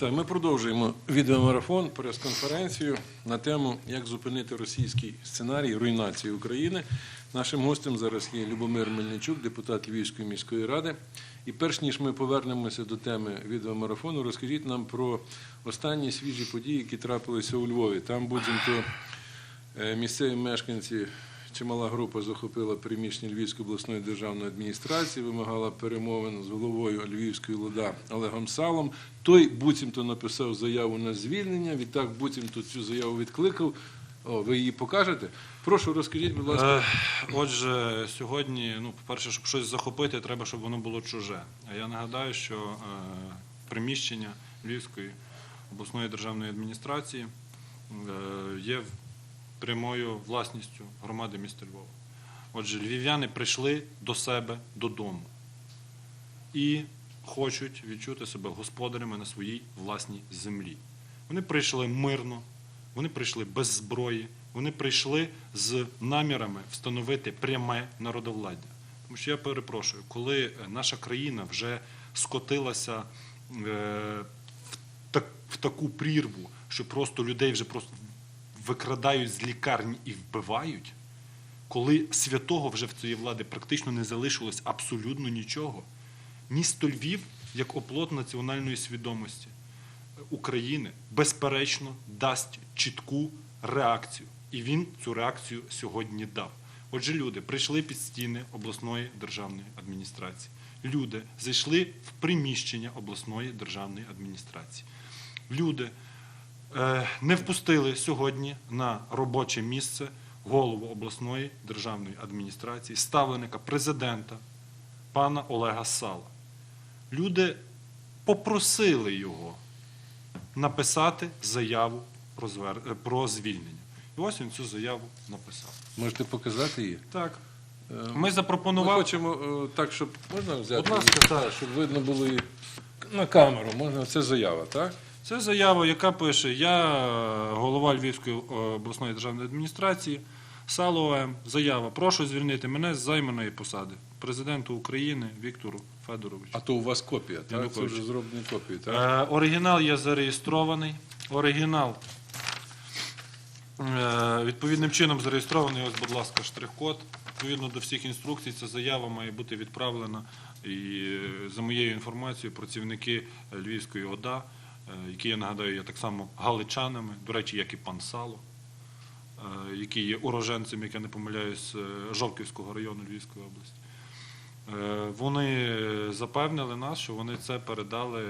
Так, ми продовжуємо відеомарафон, прес-конференцію на тему Як зупинити російський сценарій руйнації України. Нашим гостем зараз є Любомир Мельничук, депутат Львівської міської ради. І перш ніж ми повернемося до теми відеомарафону, розкажіть нам про останні свіжі події, які трапилися у Львові. Там буцімто е, місцеві мешканці. Чимала група захопила приміщення Львівської обласної державної адміністрації, вимагала перемовин з головою Львівської ЛОДА Олегом Салом. Той буцімто написав заяву на звільнення. Відтак буцімто цю заяву відкликав. О, ви її покажете? Прошу, розкажіть, будь ласка. Е, Отже, сьогодні, ну, по-перше, щоб щось захопити, треба, щоб воно було чуже. А я нагадаю, що е, приміщення Львівської обласної державної адміністрації е, є прямою власністю громади міста Львова. Отже, львів'яни прийшли до себе додому і хочуть відчути себе господарями на своїй власній землі. Вони прийшли мирно, вони прийшли без зброї, вони прийшли з намірами встановити пряме народовладдя. Тому що я перепрошую, коли наша країна вже скотилася е, в таку прірву, що просто людей вже просто викрадають з лікарні і вбивають, коли святого вже в цієї влади практично не залишилось абсолютно нічого. Місто Львів, як оплот національної свідомості України, безперечно дасть чітку реакцію. І він цю реакцію сьогодні дав. Отже, люди прийшли під стіни обласної державної адміністрації. Люди зайшли в приміщення обласної державної адміністрації. Люди не впустили сьогодні на робоче місце голову обласної державної адміністрації, ставленика президента пана Олега Сала. Люди попросили його написати заяву про, е, звільнення. І ось він цю заяву написав. Можете показати її? Так. Е, Ми Ми хочемо е, так, щоб можна взяти, Будь ласка, так. щоб видно було і на камеру. Можна це заява, так? Це заява, яка пише: Я е, голова Львівської е, обласної державної адміністрації. Сало ОМ. Заява. Прошу звільнити мене з займаної посади президенту України Віктору Федоровичу. А то у вас копія, так? Це вже зроблені копії, так? Е, оригінал є зареєстрований. Оригінал е, відповідним чином зареєстрований. Ось, будь ласка, штрих-код. Відповідно до всіх інструкцій, ця заява має бути відправлена. І е, за моєю інформацією, працівники Львівської ОДА, які я нагадаю, є так само галичанами, до речі, як і пан Сало, е, який є уроженцем, як я не помиляюсь, е, Жовківського району Львівської області. Е, Вони запевнили нас, що вони це передали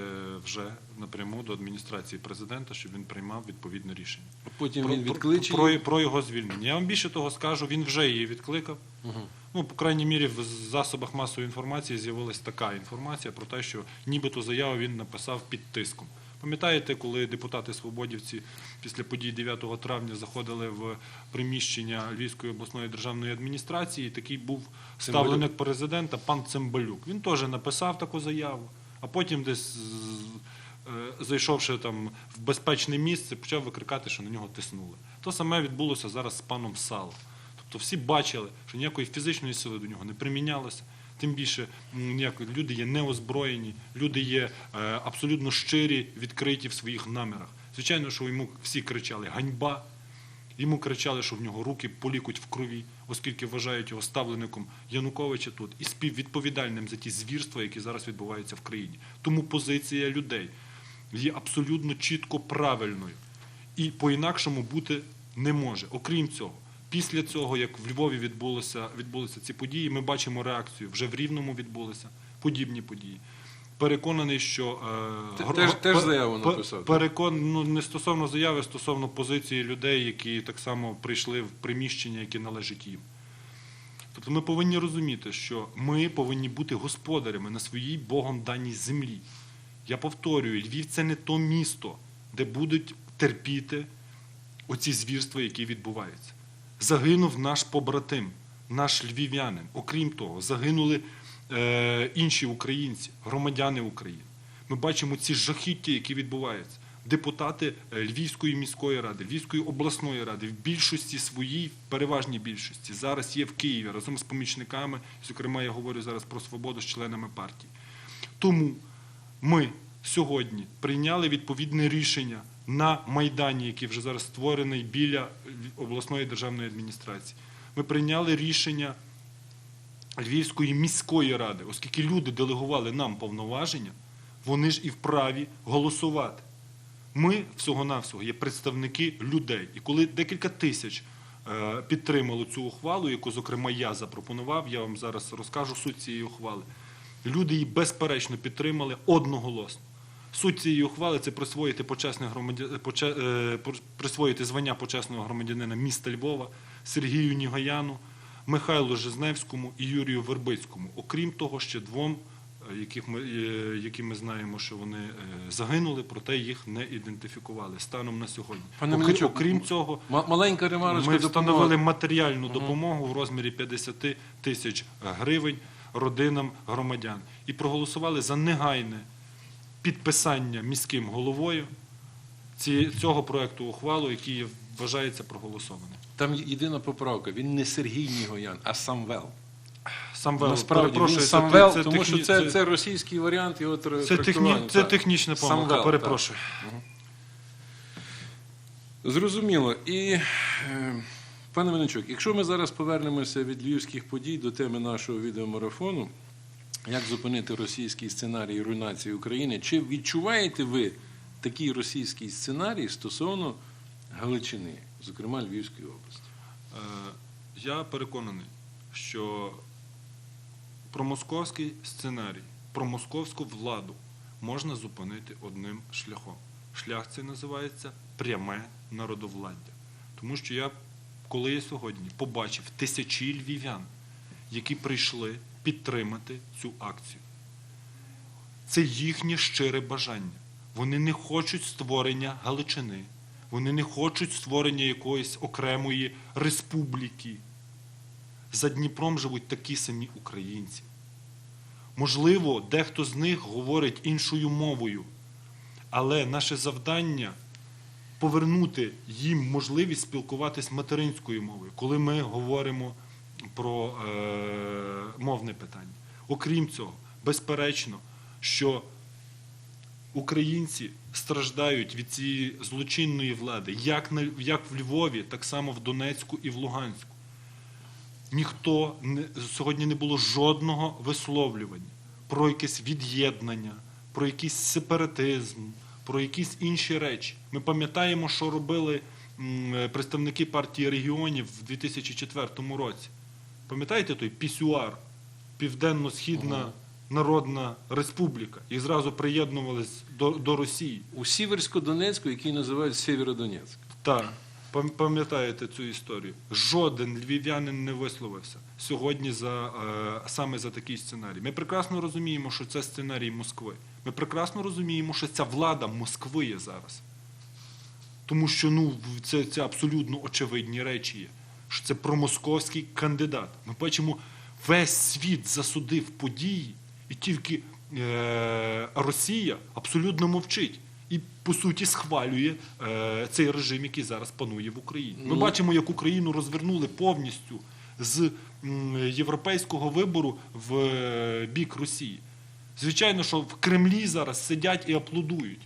вже напряму до адміністрації президента, щоб він приймав відповідне рішення. Потім Про, він відкличе. про, про, про його звільнення. Я вам більше того скажу, він вже її відкликав. Мгм. Ну, по крайній мірі, в засобах масової інформації з'явилася така інформація про те, що нібито заяву він написав під тиском. Пам'ятаєте, коли депутати свободівці після подій 9 травня заходили в приміщення Львівської обласної державної адміністрації, такий був ставленик президента пан Цимбалюк. Він теж написав таку заяву, а потім десь е, зайшовши там в безпечне місце, почав викрикати, що на нього тиснули. То саме відбулося зараз з паном Сало. Тобто всі бачили, що ніякої фізичної сили до нього не примінялося. Тим більше м, ніякої люди є неозброєні, люди є е, абсолютно щирі, відкриті в своїх намірах. Звичайно, що йому всі кричали ганьба, йому кричали, що в нього руки полікуть в крові, оскільки вважають його ставлеником Януковича тут і співвідповідальним за ті звірства, які зараз відбуваються в країні. Тому позиція людей є абсолютно чітко правильною і по-інакшому бути не може. Окрім цього, після цього, як в Львові відбулося, відбулися ці події, ми бачимо реакцію. Вже в Рівному відбулися подібні події. Переконаний, що е, теж- теж заяву написав. Перекон, ну не стосовно заяви, стосовно позиції людей, які так само прийшли в приміщення, яке належить їм. Тобто ми повинні розуміти, що ми повинні бути господарями на своїй Богом даній землі. Я повторюю, Львів це не то місто, де будуть терпіти оці звірства, які відбуваються. Загинув наш побратим, наш львів'янин. Окрім того, загинули е, інші українці, громадяни України. Ми бачимо ці жахіття, які відбуваються. Депутати е, Львівської міської ради, Львівської обласної ради в більшості своїй, в переважній більшості, зараз є в Києві разом з помічниками. Зокрема, я говорю зараз про свободу з членами партії. Тому ми сьогодні прийняли відповідне рішення на Майдані, який вже зараз створений біля обласної державної адміністрації. Ми прийняли рішення Львівської міської ради, оскільки люди делегували нам повноваження, вони ж і вправі голосувати. Ми всього-навсього є представники людей. І коли декілька тисяч е, підтримало цю ухвалу, яку, зокрема, я запропонував, я вам зараз розкажу суть цієї ухвали. Люди її безперечно підтримали одноголосно. Суть цієї ухвали це присвоїти почесне громадя... поче- е, присвоїти звання почесного громадянина міста Львова Сергію Нігаяну, Михайлу Жизневському і Юрію Вербицькому. Окрім того, ще двом, е, яких ми, е, які ми знаємо, що вони загинули, проте їх не ідентифікували станом на сьогодні. Пане Окрі- Мельничук, окрім цього, Ма- Маленька ремарочка ми допомога. матеріальну допомогу в розмірі 50 тисяч гривень родинам громадян і проголосували за негайне підписання міським головою цього проекту ухвалу, який вважається проголосованим. Там єдина поправка. Він не Сергій Нігоян, а Самвел. Самвел, Насправді він перепрошую, це- Самвел, це тому що це, це російський варіант його це, техні, це технічна помилка, Самвел, перепрошую. так. Зрозуміло. І, е, пане Винничук, якщо ми зараз повернемося від львівських подій до теми нашого відеомарафону, як зупинити російський сценарій руйнації України, чи відчуваєте ви такий російський сценарій стосовно Галичини, зокрема Львівської області? Е, Я переконаний, що промосковський сценарій, промосковську владу можна зупинити одним шляхом. Шлях цей називається пряме народовладдя. Тому що я, коли я сьогодні побачив тисячі львів'ян, які прийшли підтримати цю акцію, це їхнє щире бажання. Вони не хочуть створення Галичини, вони не хочуть створення якоїсь окремої республіки. За Дніпром живуть такі самі українці. Можливо, дехто з них говорить іншою мовою, але наше завдання повернути їм можливість спілкуватись материнською мовою, коли ми говоримо про е, мовне питання. Окрім цього, безперечно, що українці страждають від цієї злочинної влади, як, на, як в Львові, так само в Донецьку і в Луганську. Ніхто не, сьогодні не було жодного висловлювання про якесь від'єднання, про якийсь сепаратизм, про якісь інші речі. Ми пам'ятаємо, що робили представники партії регіонів в 2004 році. Пам'ятаєте той пісюар, Південно-Східна Народна Республіка, і зразу приєднувались до, до Росії. У Сіверсько-Донецьку, який називають Сєвєродонецьк. Так, пам'ятаєте цю історію. Жоден львів'янин не висловився сьогодні за, е, саме за такий сценарій. Ми прекрасно розуміємо, що це сценарій Москви. Ми прекрасно розуміємо, що ця влада Москви є зараз. Тому що ну, це, це абсолютно очевидні речі є. Що це промосковський кандидат. Ми бачимо, весь світ засудив події, і тільки е, Росія абсолютно мовчить. І по суті схвалює е, цей режим, який зараз панує в Україні. Ми Ну. бачимо, як Україну розвернули повністю з м, європейського вибору в е, бік Росії. Звичайно, що в Кремлі зараз сидять і аплодують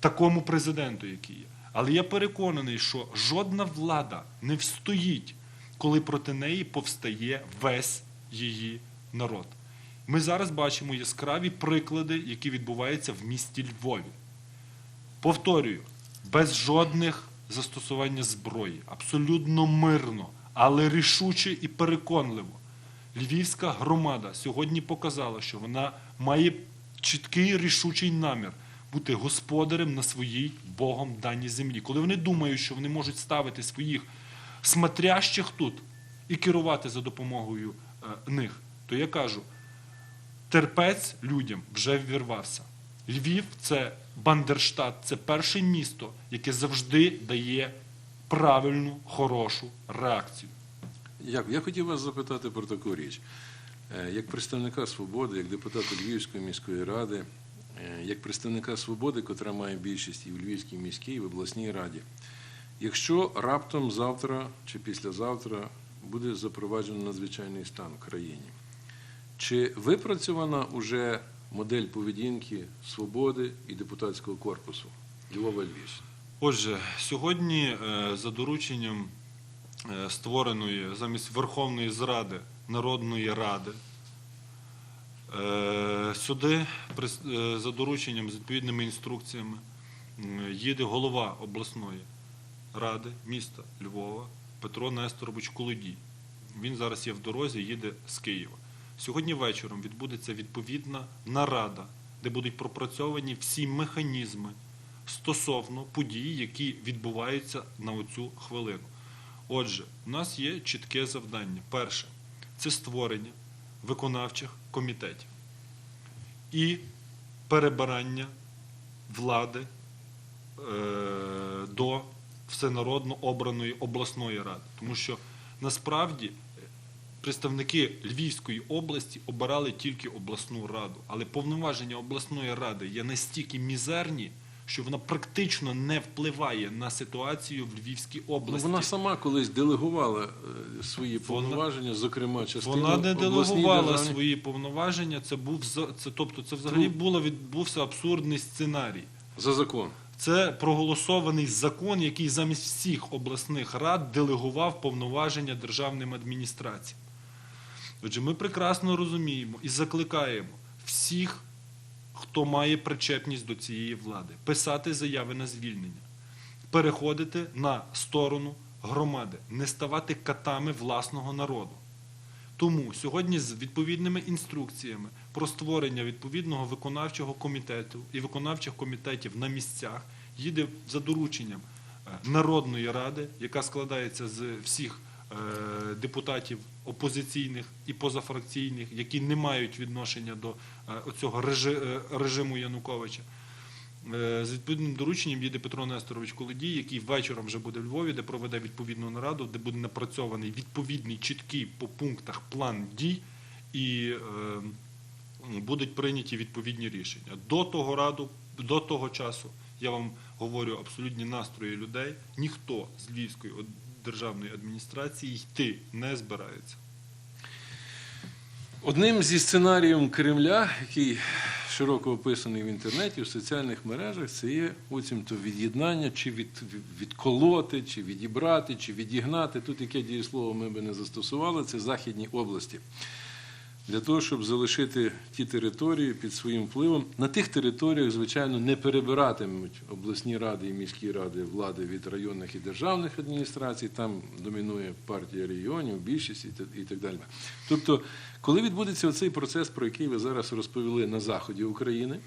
такому президенту, який є. Але я переконаний, що жодна влада не встоїть, коли проти неї повстає весь її народ. Ми зараз бачимо яскраві приклади, які відбуваються в місті Львові. Повторюю, без жодних застосування зброї, абсолютно мирно, але рішуче і переконливо. Львівська громада сьогодні показала, що вона має чіткий рішучий намір бути господарем на своїй Богом даній землі. Коли вони думають, що вони можуть ставити своїх смотрящих тут і керувати за допомогою е, них, то я кажу, терпець людям вже ввірвався. Львів це Бандерштат, це перше місто, яке завжди дає правильну, хорошу реакцію. Як? Я хотів вас запитати про таку річ. Е, Як представника свободи, як депутата Львівської міської ради, як представника свободи, котра має більшість і в Львівській міській, і в обласній раді, якщо раптом завтра чи післязавтра буде запроваджено надзвичайний стан в країні, чи випрацьована уже модель поведінки свободи і депутатського корпусу Львова Львівщини? Отже, сьогодні е, за дорученням е, створеної замість Верховної Зради Народної Ради е, сюди прис- е, за дорученням з відповідними інструкціями їде голова обласної ради міста Львова Петро Несторович Колодій. Він зараз є в дорозі, їде з Києва. Сьогодні вечором відбудеться відповідна нарада, де будуть пропрацьовані всі механізми стосовно подій, які відбуваються на оцю хвилину. Отже, у нас є чітке завдання. Перше це створення виконавчих комітетів і перебирання влади е, до всенародно обраної обласної ради. Тому що насправді представники Львівської області обирали тільки обласну раду, але повноваження обласної ради є настільки мізерні, що вона практично не впливає на ситуацію в Львівській Ну, області. вона сама колись делегувала е, свої Вона- повноваження, зокрема частину Вона не обласній делегувала державній- свої повноваження. Це був за- це, тобто, це взагалі Ну. було відбувся абсурдний сценарій. за закон. Це проголосований закон, який замість всіх обласних рад делегував повноваження державним адміністраціям. Отже, ми прекрасно розуміємо і закликаємо всіх, хто має причепність до цієї влади, писати заяви на звільнення, переходити на сторону громади, не ставати катами власного народу. Тому сьогодні з відповідними інструкціями про створення відповідного виконавчого комітету і виконавчих комітетів на місцях їде за дорученням е, Народної ради, яка складається з всіх депутатів опозиційних і позафракційних, які не мають відношення до е, оцього режи- е, режиму Януковича. Е, З відповідним дорученням їде Петро Несторович Колодій, який вечором вже буде в Львові, де проведе відповідну нараду, де буде напрацьований відповідний чіткий по пунктах план дій і е, будуть прийняті відповідні рішення. До того раду, до того часу я вам говорю абсолютні настрої людей. Ніхто з Львівської державної адміністрації йти не збирається. Одним зі сценаріїв Кремля, який широко описаний в інтернеті, в соціальних мережах, це є оцімто від'єднання, чи від, відколоти, чи відібрати, чи відігнати. Тут яке дієслово ми би не застосували, це західні області. Для того, щоб залишити ті території під своїм впливом. На тих територіях, звичайно, не перебиратимуть обласні ради і міські ради влади від районних і державних адміністрацій. Там домінує партія регіонів, більшість і та- і так далі. Тобто, коли відбудеться оцей процес, про який ви зараз розповіли на заході України,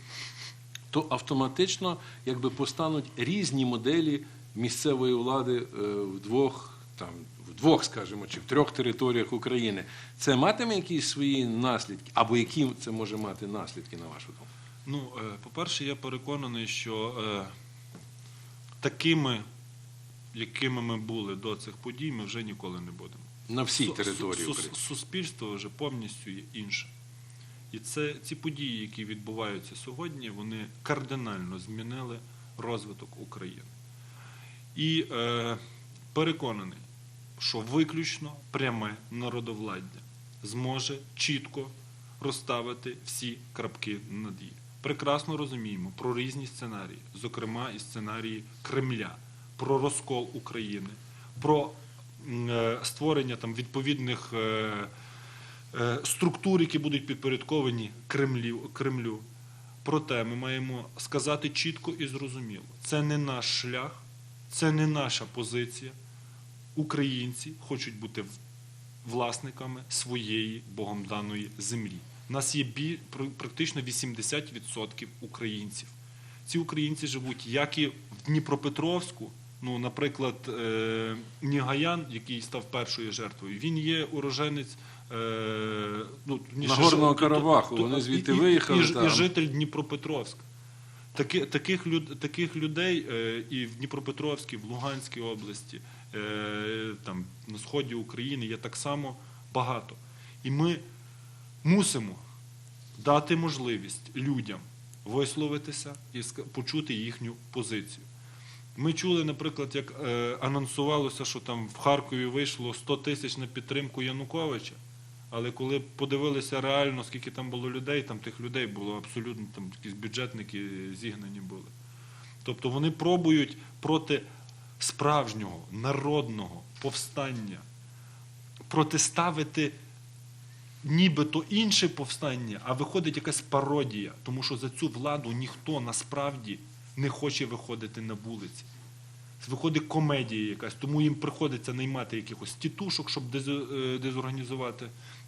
то автоматично якби постануть різні моделі місцевої влади е, в двох там. В двох, скажімо, чи в трьох територіях України це матиме якісь свої наслідки, або які це може мати наслідки, на вашу думку? Ну, е, по-перше, я переконаний, що е, такими, якими ми були до цих подій, ми вже ніколи не будемо. На всій території України. Суспільство вже повністю є інше. І це ці події, які відбуваються сьогодні, вони кардинально змінили розвиток України. І е, переконаний, що виключно пряме народовладдя зможе чітко розставити всі крапки над «і». Прекрасно розуміємо про різні сценарії, зокрема і сценарії Кремля, про розкол України, про е, створення там відповідних е, е, структур, які будуть підпорядковані Кремлю, Кремлю. Проте ми маємо сказати чітко і зрозуміло: це не наш шлях, це не наша позиція. Українці хочуть бути власниками своєї богом даної землі. У нас є бі, пр- практично 80% українців. Ці українці живуть як і в Дніпропетровську. Ну, наприклад, е, Нігаян, який став першою жертвою, він є уроженець е, ну, Нагорного Карабаху, вони звідти і- виїхали І, там. і житель Дніпропетровська. Таки, таких, люд, таких людей е, і в Дніпропетровській, в Луганській області, там, на сході України є так само багато. І ми мусимо дати можливість людям висловитися і почути їхню позицію. Ми чули, наприклад, як е, анонсувалося, що там в Харкові вийшло 100 тисяч на підтримку Януковича. Але коли подивилися реально, скільки там було людей, там тих людей було абсолютно там якісь бюджетники зігнані були. Тобто вони пробують проти справжнього народного повстання протиставити нібито інше повстання, а виходить якась пародія, тому що за цю владу ніхто насправді не хоче виходити на вулиці. Виходить комедія якась, тому їм приходиться наймати якихось тітушок, щоб е, дезорганізувати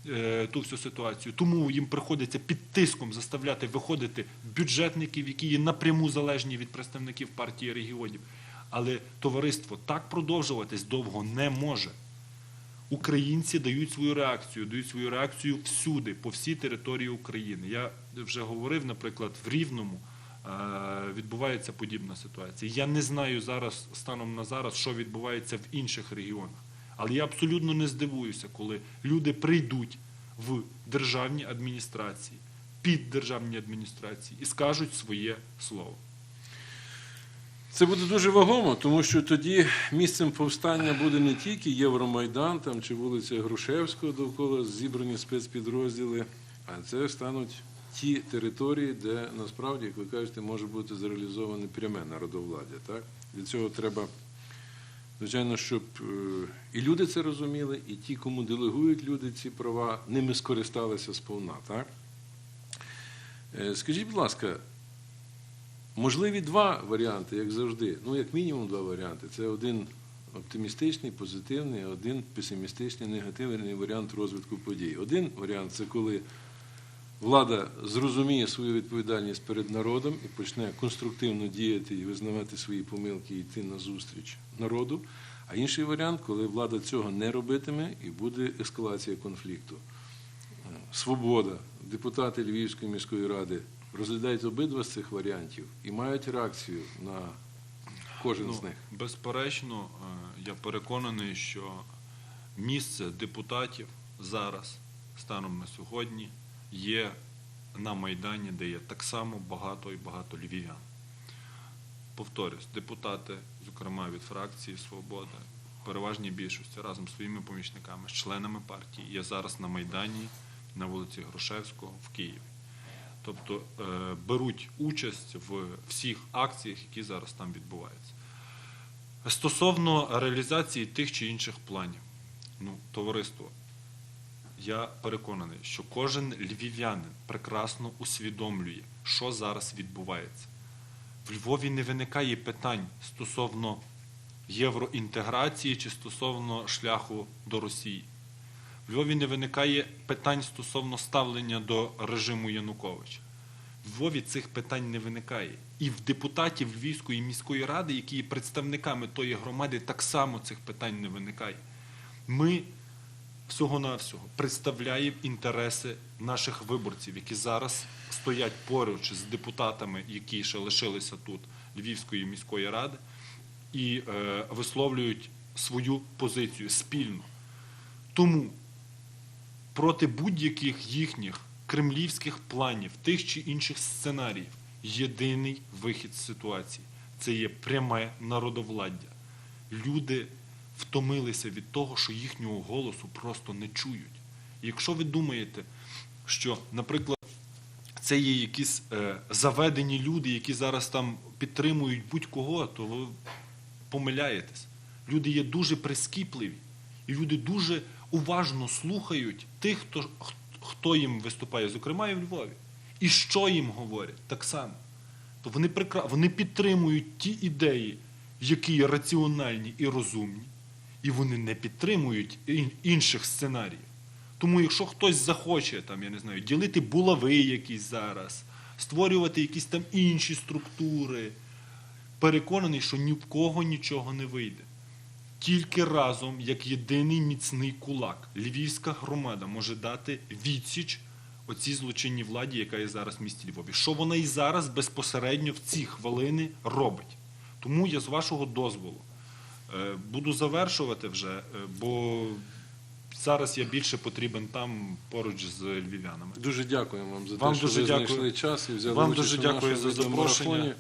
е, ту всю ситуацію. Тому їм приходиться під тиском заставляти виходити бюджетників, які є напряму залежні від представників партії регіонів. Але товариство так продовжуватись довго не може. Українці дають свою реакцію, дають свою реакцію всюди, по всій території України. Я вже говорив, наприклад, в Рівному е, відбувається подібна ситуація. Я не знаю зараз, станом на зараз, що відбувається в інших регіонах. Але я абсолютно не здивуюся, коли люди прийдуть в державні адміністрації, під державні адміністрації і скажуть своє слово. Це буде дуже вагомо, тому що тоді місцем повстання буде не тільки Євромайдан там, чи вулиця Грушевського довкола зібрані спецпідрозділи, а це стануть ті території, де насправді, як ви кажете, може бути зреалізоване пряме народовладдя. Так? Від цього треба, звичайно, щоб е, і люди це розуміли, і ті, кому делегують люди ці права, ними скористалися сповна. Так? Е, Скажіть, будь ласка, Можливі два варіанти, як завжди. Ну, як мінімум, два варіанти. Це один оптимістичний, позитивний, а один песимістичний, негативний варіант розвитку подій. Один варіант це коли влада зрозуміє свою відповідальність перед народом і почне конструктивно діяти і визнавати свої помилки і йти на зустріч народу. А інший варіант, коли влада цього не робитиме і буде ескалація конфлікту. Свобода, депутати Львівської міської ради розглядають обидва з цих варіантів і мають реакцію на кожен з них. Безперечно, е, я переконаний, що місце депутатів зараз, станом на сьогодні, є на Майдані, де є так само багато і багато львів'ян. Повторюсь, депутати, зокрема від фракції Свобода, переважній більшості разом з своїми помічниками, з членами партії, є зараз на Майдані на вулиці Грушевського в Києві. Тобто е, беруть участь в всіх акціях, які зараз там відбуваються. Стосовно реалізації тих чи інших планів, ну, товариство, я переконаний, що кожен львів'янин прекрасно усвідомлює, що зараз відбувається. В Львові не виникає питань стосовно євроінтеграції чи стосовно шляху до Росії. Львові не виникає питань стосовно ставлення до режиму Януковича. В Львові цих питань не виникає. І в депутатів Львівської міської ради, які є представниками тої громади, так само цих питань не виникає. Ми всього-навсього представляємо інтереси наших виборців, які зараз стоять поруч з депутатами, які ще лишилися тут Львівської міської ради, і е, висловлюють свою позицію спільно. Тому проти будь-яких їхніх кремлівських планів, тих чи інших сценаріїв, єдиний вихід з ситуації це є пряме народовладдя. Люди втомилися від того, що їхнього голосу просто не чують. Якщо ви думаєте, що, наприклад, це є якісь е, заведені люди, які зараз там підтримують будь-кого, то ви помиляєтесь. Люди є дуже прискіпливі, і люди дуже уважно слухають тих, хто, хто їм виступає, зокрема і в Львові. І що їм говорять так само. То вони, прекра... вони підтримують ті ідеї, які є раціональні і розумні, і вони не підтримують інших сценаріїв. Тому якщо хтось захоче, там, я не знаю, ділити булави якісь зараз, створювати якісь там інші структури, переконаний, що ні в кого нічого не вийде. Тільки разом, як єдиний міцний кулак, львівська громада може дати відсіч оцій злочинній владі, яка є зараз в місті Львові. Що вона і зараз безпосередньо в ці хвилини робить. Тому я з вашого дозволу е, буду завершувати вже, е, бо зараз я більше потрібен там поруч з львів'янами. Дуже дякуємо вам за те, Вам що ви дякую. знайшли час і взяли Вам участь дуже дякую за запрошення.